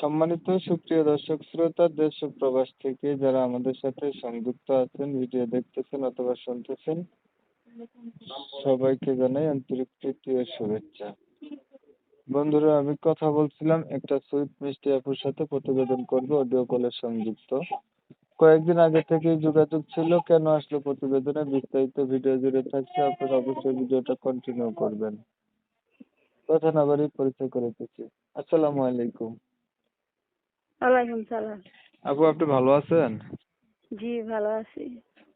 সম্মানিত সুপ্রিয় দর্শক, শ্রোতা, দেশ ও প্রবাস থেকে যারা আমাদের সাথে সংযুক্ত আছেন, ভিডিও দেখতেছেন অথবা শুনতেছেন, সবাইকে জানাই আন্তরিক প্রীতি ও শুভেচ্ছা। বন্ধুরা, আমি কথা বলছিলাম একটা সুইট মিষ্টি আপুর সাথে, প্রতিবেদন করব, অডিও কলে সংযুক্ত। কয়েকদিন আগে থেকেই যোগাযোগ ছিল, কেন আসলো প্রতিবেদনে, বিস্তারিত ভিডিও জুড়ে থাকছে, আপনারা অবশ্যই ভিডিওটা কন্টিনিউ করবেন। কথা না বাড়ি পরিচয় করে দিচ্ছি। আসসালামু আলাইকুম। ওয়ালাইকুম সালাম। আপু আপনি ভালো আছেন? জি ভালো আছি।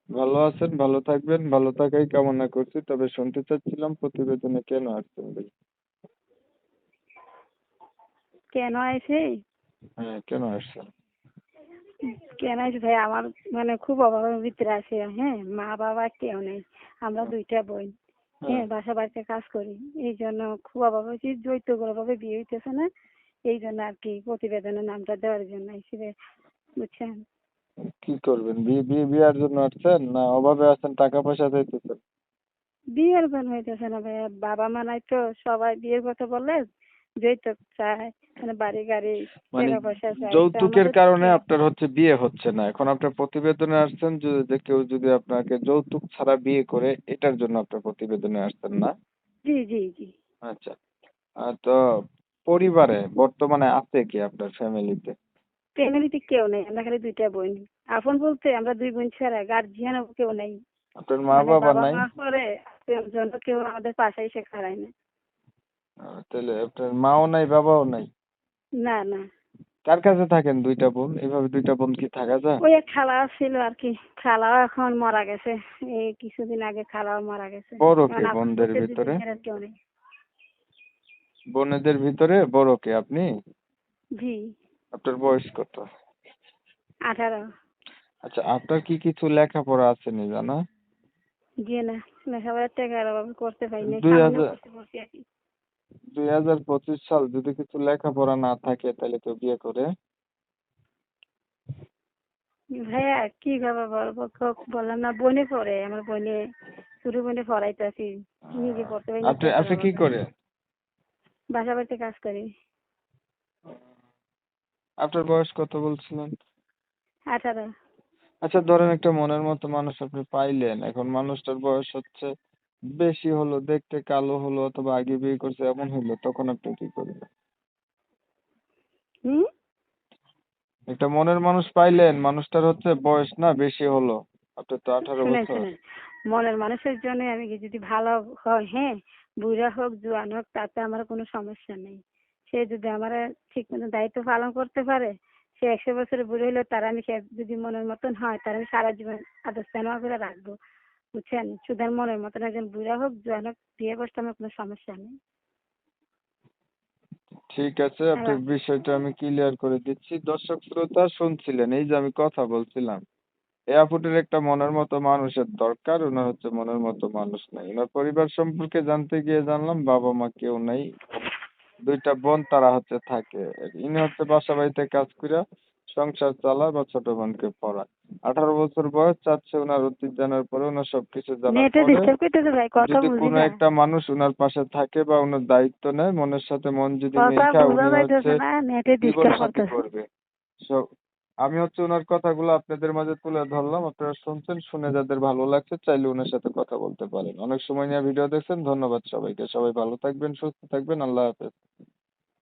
ভালো আছেন ভালো থাকবেন ভালো থাকাই কামনা করছি তবে শুনতে চাচ্ছিলাম প্রতিবেদনে কেন আসছেন ভাই কেন আইছে? হ্যাঁ কেন আসছেন? কেন আইছে ভাই আমার মানে খুব অভাবের ভিতরে আছে হ্যাঁ? মা বাবা কেউ নেই আমরা দুইটা বোন হ্যাঁ? বাসা বাড়িতে কাজ করি এই জন্য খুব অভাব হয়েছে যৌতুক ভাবে বিয়ে হইতেছে না। এই জন্য আর কি প্রতিবেদনের নামটা দেওয়ার জন্য রে, বুঝছেন? কি করবেন? বিয়ে বিয়ে বিয়ার জন্য আসছেন না অভাবে আছেন টাকা পয়সা চাইতেছেন? বিয়ের বেন হইতেছে না ভাই বাবা মা নাই তো সবাই বিয়ের কথা বললে যৌতুক চায় মানে বাড়ি গাড়ি মানে টাকা পয়সা চায় যৌতুকের কারণে আপনার হচ্ছে বিয়ে হচ্ছে না। এখন আপনার প্রতিবেদনে আসছেন যে কেউ যদি আপনাকে যৌতুক ছাড়া বিয়ে করে এটার জন্য আপনার প্রতিবেদনে আসছেন না? জি জি জি। আচ্ছা। আহ, তো পরিবারে বর্তমানে আছে কি আপনার ফ্যামিলিতে ফ্যামিলিতে কেউ নেই আমরা খালি দুইটা বোন। আপন বলতে আমরা দুই বোন ছাড়া গার্জিয়ান কেউ নেই। আপনার মা মানে বাবা নাই? পরে জন্য কেউ আমাদের পাশে এসে খাড়ায় না তাহলে আপনার মাও নাই বাবাও নাই? না না। কার কাছে থাকেন দুইটা বোন? এভাবে দুইটা বোন কি থাকা যায়? ওই এক খালা ছিল আর কি। খালাও এখন মারা গেছে। এই কিছুদিন আগে খালাও মারা গেছে। বড় কে বোনদের ভিতরে? বোনেদের ভিতরে বড় কে আপনি? জি। আপনার বয়স কত? আঠারো। আচ্ছা আপনার কি কিছু লেখাপড়া আছে নি জানা? জি না লেখাপড়ার টাকার অভাবে করতে পারিনি দুই হাজার- দুই হাজার পঁচিশ সাল যদি কিছু লেখাপড়া না থাকে তাহলে কেউ বিয়ে করে। ভাইয়া কি খাবার বলব বললাম না বোনে পড়ে আমার বোনে ছোট বোনে পড়াইতেছি নিজে পড়তে পারি না, আপনি আপনি কি অভাবে। বাসা বাড়িতে কাজ করি। আপনার বয়স কত বলছিলেন? আঠারো। আচ্ছা ধরেন একটা মনের মতো মানুষ আপনি পাইলেন। এখন মানুষটার বয়স হচ্ছে বেশি হলো দেখতে কালো হলো অথবা আগে বিয়ে করছে এমন হলো তখন আপনি কি করবেন হুম? একটা মনের মানুষ পাইলেন মানুষটার হচ্ছে বয়স না বেশি হলো। আপনার তো আঠারো বছর। মনের মানুষের জন্য আমি যদি ভালো হয় হ্যাঁ বুড়া হোক জোয়ান হোক তাতে আমার কোনো সমস্যা নেই। সে যদি আমার ঠিক মতো দায়িত্ব পালন করতে পারে সে একশো বছরের বুড়ো হলেও তার আমি সে যদি মনের মতন হয় তার আমি সারা জীবন আদর স্নেহ করে রাখব। বুঝছেন? শুধু আর মনের মতন একজন বুড়া হোক জোয়ান হোক বিয়ে বসতে আমার কোনো সমস্যা নেই। ঠিক আছে আপনার। বিষয়টা আমি ক্লিয়ার করে দিচ্ছি। দর্শক শ্রোতা শুনছিলেন এই যে আমি কথা বলছিলাম। এই আপুটির একটা মনের মতো মানুষের দরকার ওনার হচ্ছে মনের মতো মানুষ নাই। ওনার পরিবার সম্পর্কে জানতে গিয়ে জানলাম বাবা মা কেউ নাই। দুইটা বোন তারা হচ্ছে থাকে। ইনি হচ্ছে বাসা বাড়িতে কাজ করে সংসার চালায় বা ছোট বোনকে পড়ায়। আঠারো বছর বয়স চাচ্ছে ওনার অতীত জানার পরে ওনার সবকিছু জানার নেটে পরে ডিস্টার্ব ভাই কথা যদি কোনো একটা মানুষ ওনার পাশে থাকে বা ওনার দায়িত্ব নেয় মনের সাথে মন যদি মেখা উনি হচ্ছে জীবন সাথী করবে। আমি হচ্ছে ওনার কথাগুলো আপনাদের মাঝে তুলে ধরলাম। আপনারা শুনছেন, শুনে যাদের ভালো লাগছে চাইলে ওনার সাথে কথা বলতে পারেন। অনেক সময় নিয়ে ভিডিও দেখছেন। ধন্যবাদ সবাইকে। সবাই ভালো থাকবেন, সুস্থ থাকবেন। আল্লাহ হাফেজ।